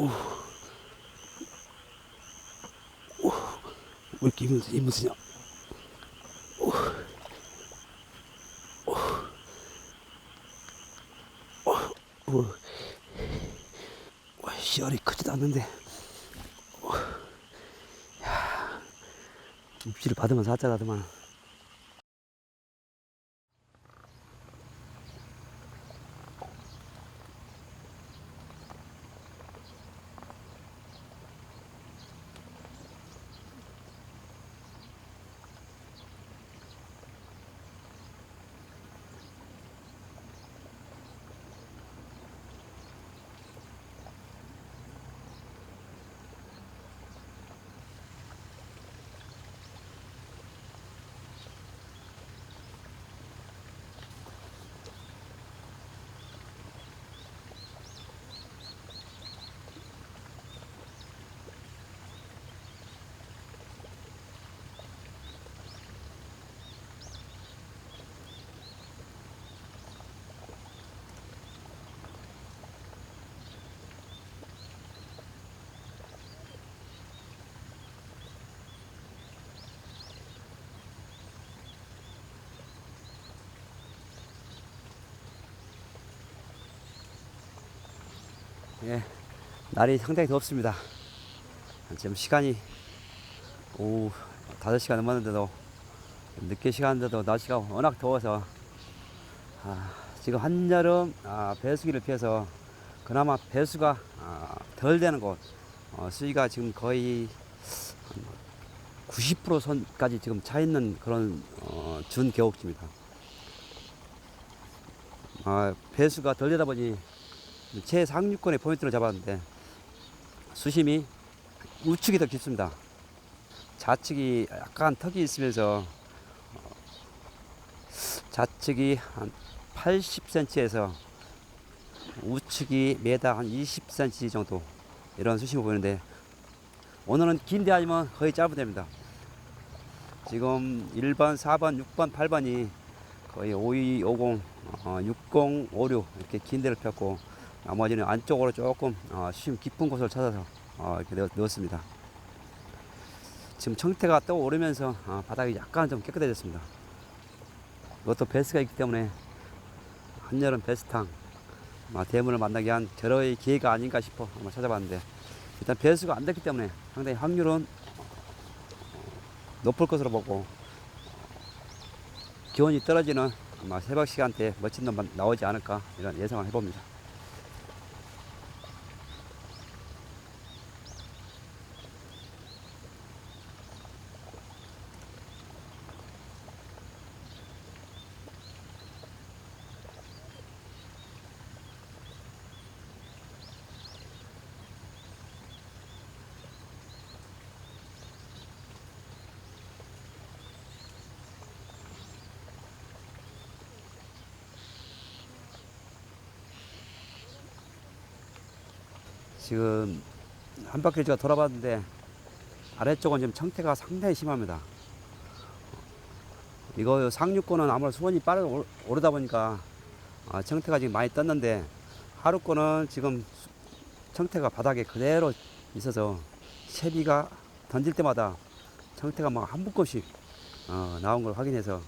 오. 오. 왜 이렇게 힘을, 힘을 쓰냐? 시열이 크지도 않는데. 오. 야. 입질을 받으면서 하자라더만. 예, 날이 상당히 덥습니다. 지금 시간이 오후 5시간 넘었는데도 늦게 시간인데도 날씨가 워낙 더워서 아, 지금 한여름 아, 배수기를 피해서 그나마 배수가 아, 덜 되는 곳 어, 수위가 지금 거의 90% 선까지 지금 차 있는 그런 어, 준 계곡지입니다. 아, 배수가 덜 되다 보니 최상류권의 포인트를 잡았는데 수심이 우측이 더 깊습니다. 좌측이 약간 턱이 있으면서 어, 좌측이 한 80cm에서 우측이 매다 한 20cm 정도 이런 수심을 보이는데 오늘은 긴데 아니면 거의 짧은 데입니다. 지금 1번, 4번, 6번, 8번이 거의 52, 50, 어, 60, 56 이렇게 긴 데를 폈고 나머지는 안쪽으로 조금 어, 수심 깊은 곳을 찾아서 어, 이렇게 넣, 넣었습니다. 지금 청태가 떠오르면서 어, 바닥이 약간 좀 깨끗해졌습니다. 이것도 베스가 있기 때문에 한여름 베스탕 아마 대문을 만나기 위한 절호의 기회가 아닌가 싶어 한번 찾아봤는데 일단 배수가 안 됐기 때문에 상당히 확률은 어, 높을 것으로 보고 기온이 떨어지는 아마 새벽 시간대에 멋진 놈만 나오지 않을까 이런 예상을 해봅니다. 지금 한 바퀴 제가 돌아봤는데 아래쪽은 지금 청태가 상당히 심합니다. 이거 상류권은 아무래도 수온이 빠르게 올- 오르다 보니까 아, 청태가 지금 많이 떴는데 하루권은 지금 수- 청태가 바닥에 그대로 있어서 채비가 던질 때마다 청태가 막 한 묶음씩 어, 나온 걸 확인해서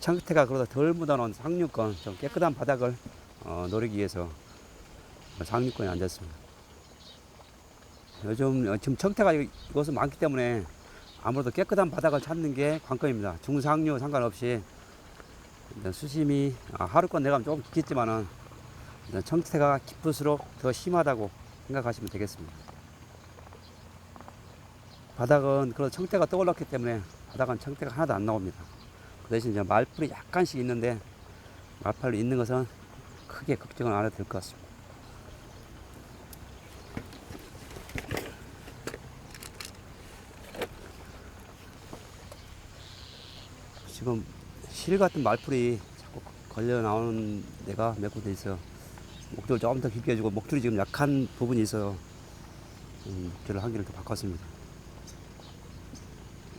청태가 그러다 덜 묻어놓은 상류권 좀 깨끗한 바닥을 어, 노리기 위해서 상류권에 앉았습니다. 요즘 어, 지금 청태가 이- 이곳은 많기 때문에 아무래도 깨끗한 바닥을 찾는 게 관건입니다. 중상류 상관없이 수심이 아, 하루권 내가면 조금 깊겠지만은 청태가 깊을수록 더 심하다고 생각하시면 되겠습니다. 바닥은 그런 청태가 떠올랐기 때문에 바닥은 청태가 하나도 안 나옵니다. 그 대신 이제 말풀이 약간씩 있는데 말풀이 있는 것은 크게 걱정은 안 해도 될 것 같습니다. 지금 실 같은 말풀이 자꾸 걸려 나오는 데가 몇 군데 있어요. 목줄을 조금 더 깊게 해주고 목줄이 지금 약한 부분이 있어서 음, 목줄을 한 개를 더 바꿨습니다.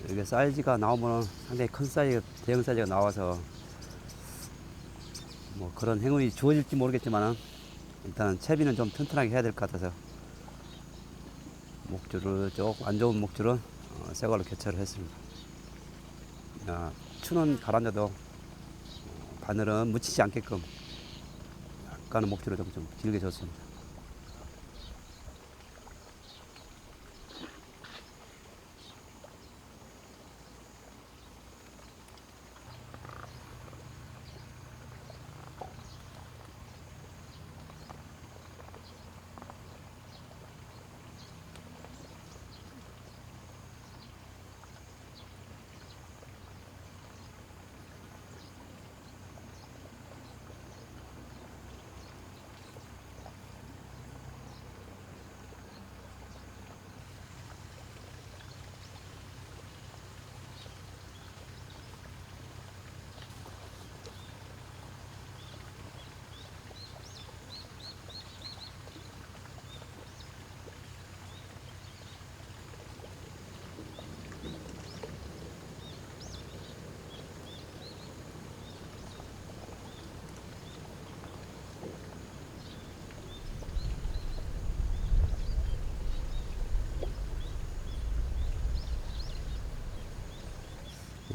이게 사이즈가 나오면 상당히 큰 사이즈, 대형 사이즈가 나와서 뭐 그런 행운이 주어질지 모르겠지만 일단 채비는 좀 튼튼하게 해야 될 것 같아서 목줄을 조금 안 좋은 목줄은 어, 새 걸로 교체를 했습니다. 아, 추는 가라앉아도 어, 바늘은 묻히지 않게끔 약간의 목줄을 좀, 좀 길게 줬습니다.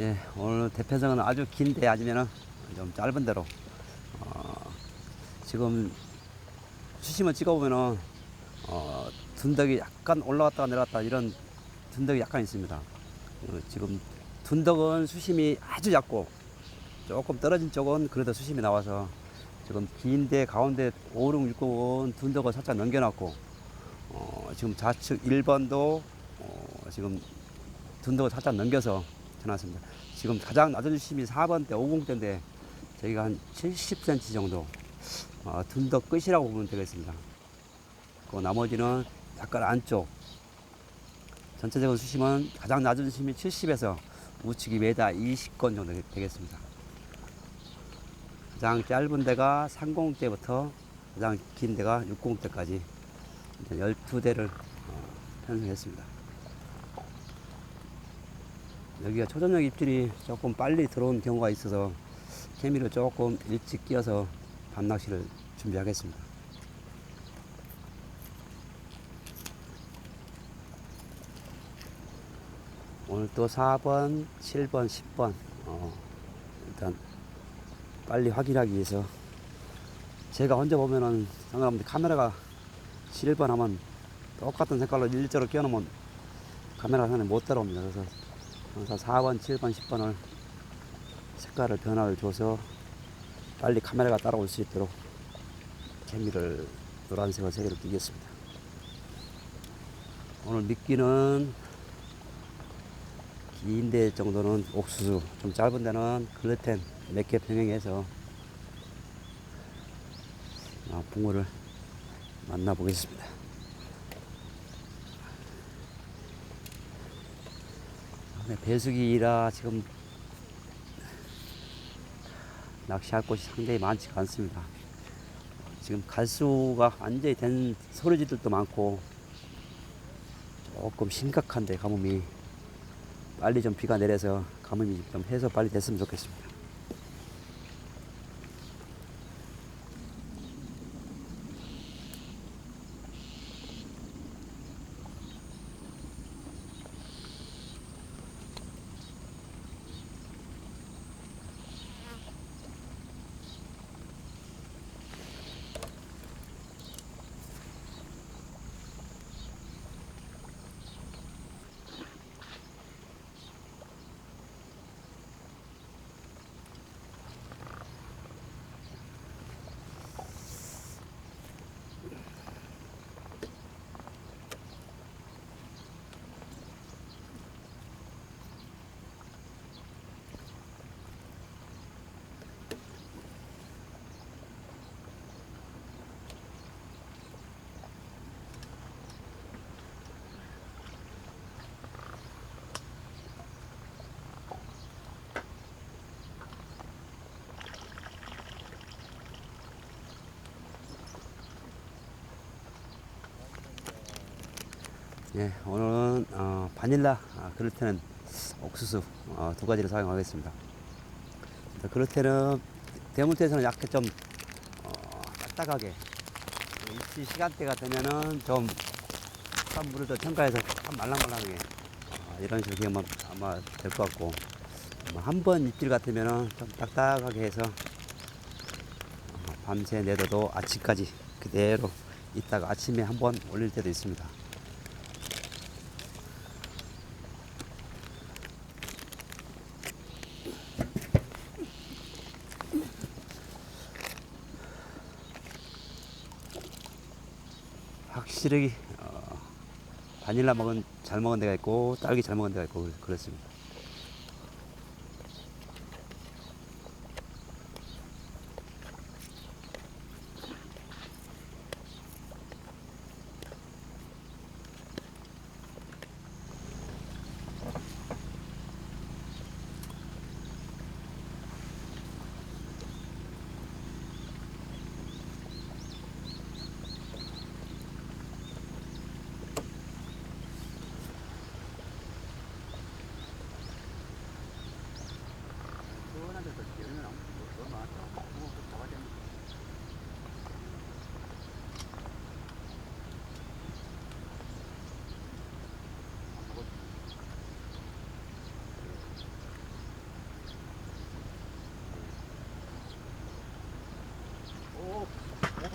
예, 오늘 대편성은 아주 긴데 아니면은 좀 짧은 대로 어, 지금 수심을 찍어보면은 어, 둔덕이 약간 올라갔다가 내려갔다 이런 둔덕이 약간 있습니다. 어, 지금 둔덕은 수심이 아주 얕고 조금 떨어진 쪽은 그래도 수심이 나와서 지금 긴데 가운데 5, 6, 6은 둔덕을 살짝 넘겨놨고 어, 지금 좌측 1번도 어, 지금 둔덕을 살짝 넘겨서 쳐놨습니다. 지금 가장 낮은 수심이 4번대, 50대인데 저희가 한 70cm 정도 어, 둔덕 끝이라고 보면 되겠습니다. 그 나머지는 약간 안쪽 전체적인 수심은 가장 낮은 수심이 70에서 우측이 메다 20건 정도 되- 되겠습니다. 가장 짧은 데가 30대부터 가장 긴 데가 60대까지 12대를 어, 편성했습니다. 여기가 초저녁 입질이 조금 빨리 들어온 경우가 있어서 케미를 조금 일찍 끼어서 밤낚시를 준비하겠습니다. 오늘 또 4번, 7번, 10번 어, 일단 빨리 확인하기 위해서 제가 혼자 보면은 상관없는데 카메라가 7번 하면 똑같은 색깔로 일자로 끼워놓으면 카메라 선에 못 따라옵니다. 그래서 항상 4번, 7번, 10번을 색깔을 변화를 줘서 빨리 카메라가 따라올 수 있도록 재미를 노란색을 세 개를 끼겠습니다. 오늘 미끼는 긴데 정도는 옥수수, 좀 짧은 데는 글루텐 몇 개 병행해서 아, 붕어를 만나보겠습니다. 배수기라 지금 낚시할 곳이 상당히 많지가 않습니다. 지금 갈수가 완전히 된 소리지들도 많고 조금 심각한데 가뭄이 빨리 좀 비가 내려서 가뭄이 좀 해서 빨리 됐으면 좋겠습니다. 예, 오늘은 어, 바닐라 아, 그루테는 옥수수 어, 두 가지를 사용하겠습니다. 자, 그루테는 대문태에서는 약간 좀 어, 딱딱하게 입시 시간대가 되면은 좀 물을 더 첨가해서 약간 말랑말랑하게 어, 이런 식으로 하면 아마 될 것 같고 한 번 입질 같으면은 좀 딱딱하게 해서 어, 밤새 내둬도 아침까지 그대로 있다가 아침에 한번 올릴 때도 있습니다. 확실히 어, 바닐라 먹은 잘 먹은 데가 있고 딸기 잘 먹은 데가 있고 그렇- 그렇습니다.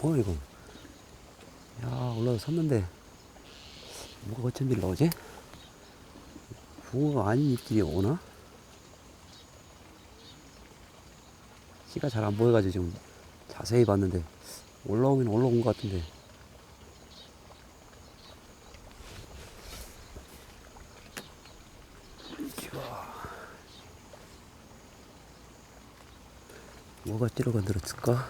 뭐 이거? 야 올라서 섰는데 뭐가 일 나오지? 붕어가 아닌 입질이 오나? 씨가 잘 안 보여가지고 지금 자세히 봤는데 올라오긴 올라온 것 같은데. 뭐가 뛰어건드렸을까?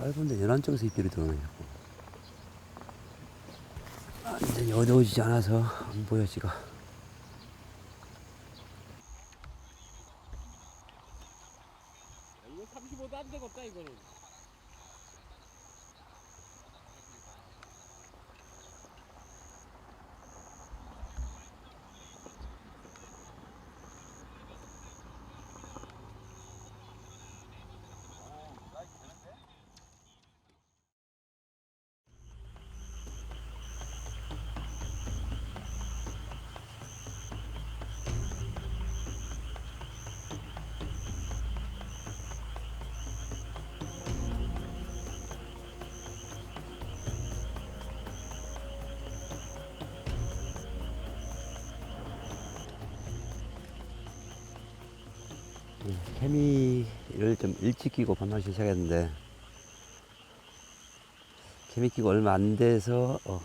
짧은데 연안 쪽에서 입질이 들어오네요. 완전히 어두워지지 않아서 안 보여 지가. 이거 35도 안 되겠다 이거는. 케미를 좀 일찍 끼고 반나시 시작했는데 케미 끼고 얼마 안 돼서 어,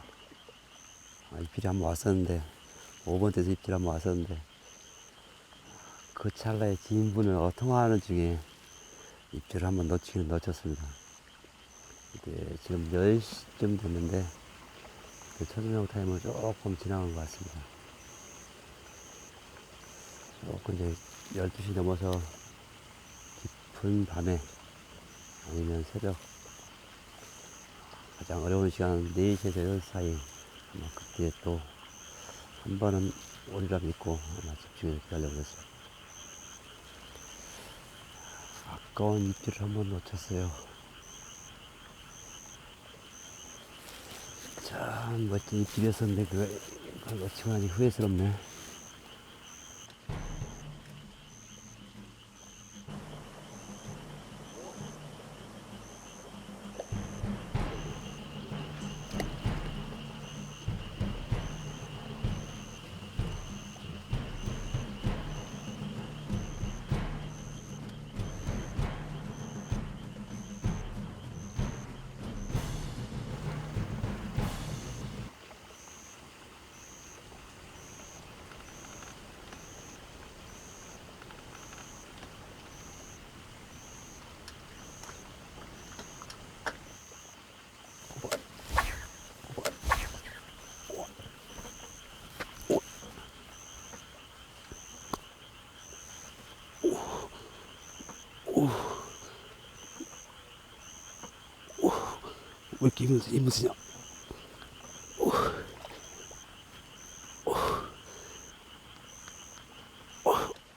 아, 입질이 한번 왔었는데 5번 때서 입질 한번 왔었는데 그 찰나에 지인분을 어, 통화하는 중에 입질을 한번 놓치긴 놓쳤습니다. 이제 지금 10시쯤 됐는데 그 첫명 타임을 조금 지나간 것 같습니다. 조금 이제 12시 넘어서 깊은 밤에 아니면 새벽 가장 어려운 시간 4시에서 6시 사이 아마 그때 또 한 번은 오리라 믿고 아마 집중해서 했어요. 아까운 입질을 한 번 놓쳤어요. 참 멋진 입질이었었는데 그걸 놓치고 나니 후회스럽네.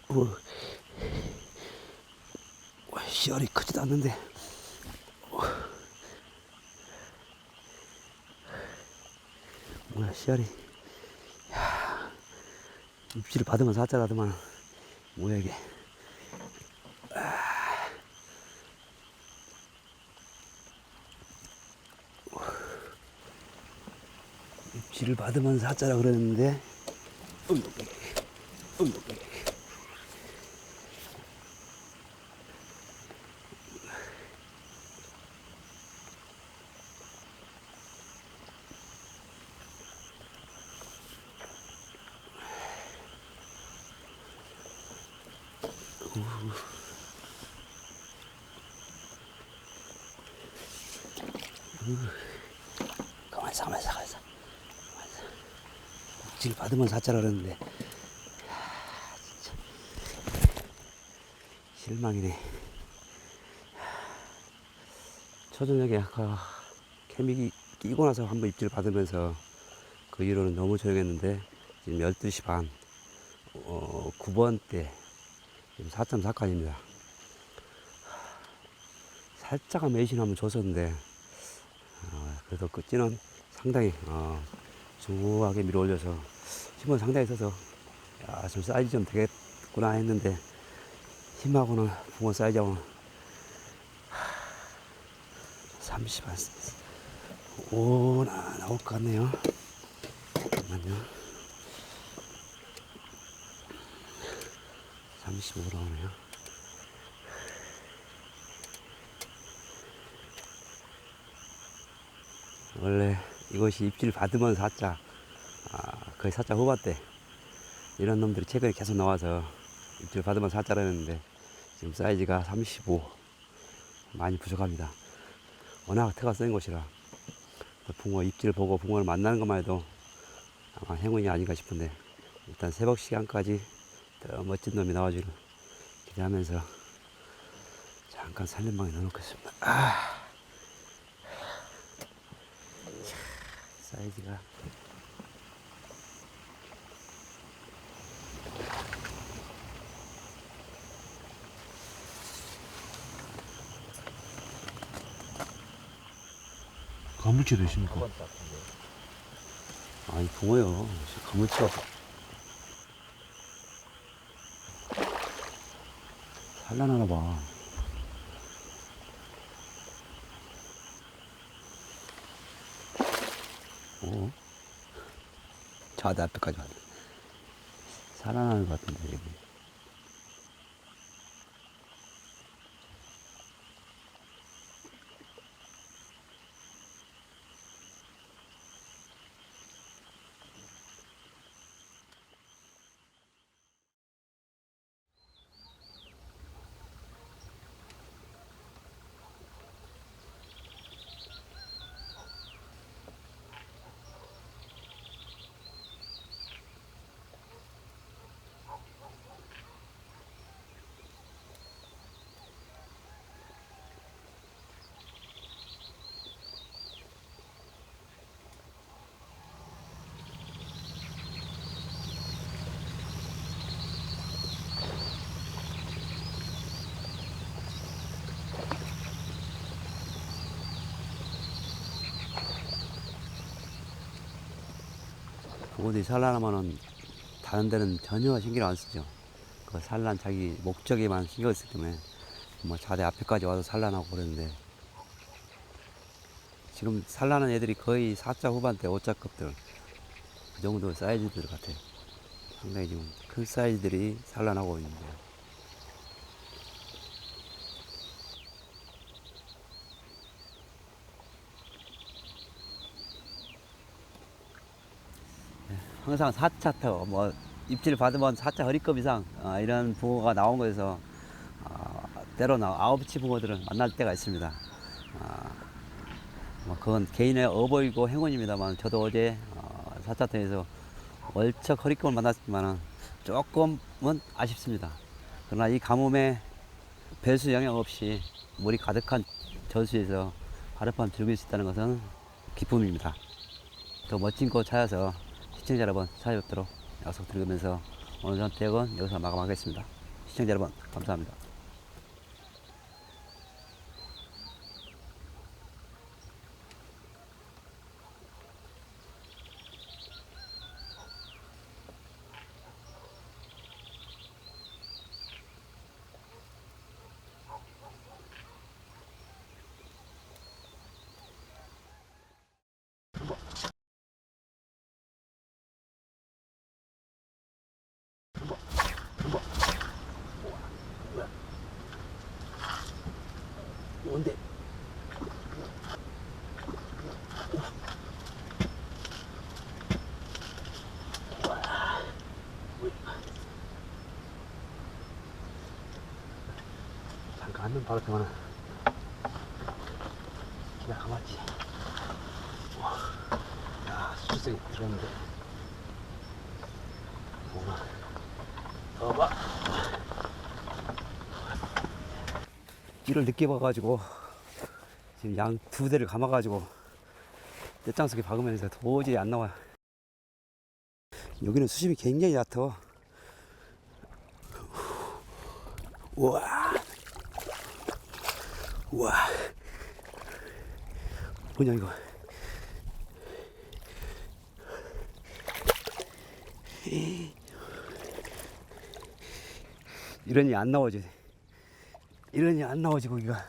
어, 어, 시알이 크지도 않는데. 어. 뭐야, 시알이. 야, 입질을 받으면 사자라더만. 뭐야, 이게. 입질을 받으면 사자라 그러는데. 어이구, 어이구, 어이구. 가만히 있어, 가만히 있어, 가만히 있어. 입질 받으면. 야, 진짜. 실망이네. 초저녁에 아까 케믹이 끼고 나서 한번 입질 받으면서 그 이후로는 너무 조용했는데 지금 12시 반, 어, 9번 때 지금 4.4칸입니다. 살짝은 매신 한번 줬었는데 어, 그래도 그 찌는 상당히 어, 중후하게 밀어 올려서 힘은 상당히 있어서 야, 좀 사이즈 좀 되겠구나 했는데 힘하고는 붕어 사이즈하고는 30, 한, 오, 나, 나올 것 같네요. 잠깐만요. 35 나오네요. 원래 이것이 입질 받으면 사자, 아, 거의 사자 후반대 이런 놈들이 최근에 계속 나와서 입질 받으면 사자라는데 지금 사이즈가 35 많이 부족합니다. 워낙 태가 센 곳이라 또 붕어 입질 보고 붕어를 만나는 것만 해도 아마 행운이 아닌가 싶은데 일단 새벽 시간까지 더 멋진 놈이 나와주길 기대하면서 잠깐 살림방에 넣어놓겠습니다. 아. 사이즈가 가물치도 있습니까? 아이 붕어요. 가물치가 산란하나 봐. 오. 저내 앞에까지 왔네. 살아나는 것 같은데, 여기. 그곳이 산란하면은 다른 데는 전혀 신경 안 쓰죠. 그 산란 자기 목적에만 신경을 쓰기 때문에 뭐 자대 앞에까지 와서 산란하고 그러는데 지금 산란한 애들이 거의 4자 후반대 5자급들 그 정도 사이즈들 같아요. 상당히 지금 큰 사이즈들이 산란하고 있는데요. 항상 4차 터, 뭐, 입질 받으면 4차 허리급 이상, 어, 이런 붕어가 나온 거에서, 어, 때로는 아홉치 붕어들은 만날 때가 있습니다. 어, 뭐, 그건 개인의 어버이고 행운입니다만, 저도 어제, 어, 4차 터에서 월척 허리급을 만났지만은 조금은 아쉽습니다. 그러나 이 가뭄에 배수 영향 없이 물이 가득한 저수에서 하룻밤 즐길 수 있다는 것은 기쁨입니다. 더 멋진 곳 찾아서 시청자 여러분 찾아뵙도록 약속드리면서 오늘 선택은 여기서 마감하겠습니다. 시청자 여러분 감사합니다. 한번 바로 동안은 기가 가만지 야 수주성이 들어갔는데 뭐가 더봐 찌를 늦게 봐가지고 지금 양 두 대를 감아가지고 떼장 속에 박으면서 도저히 안 나와. 여기는 수심이 굉장히 얕아. 우와. 우와. 뭐냐 이거. 이러니 안 나오지. 이러니 안 나오지 고기가.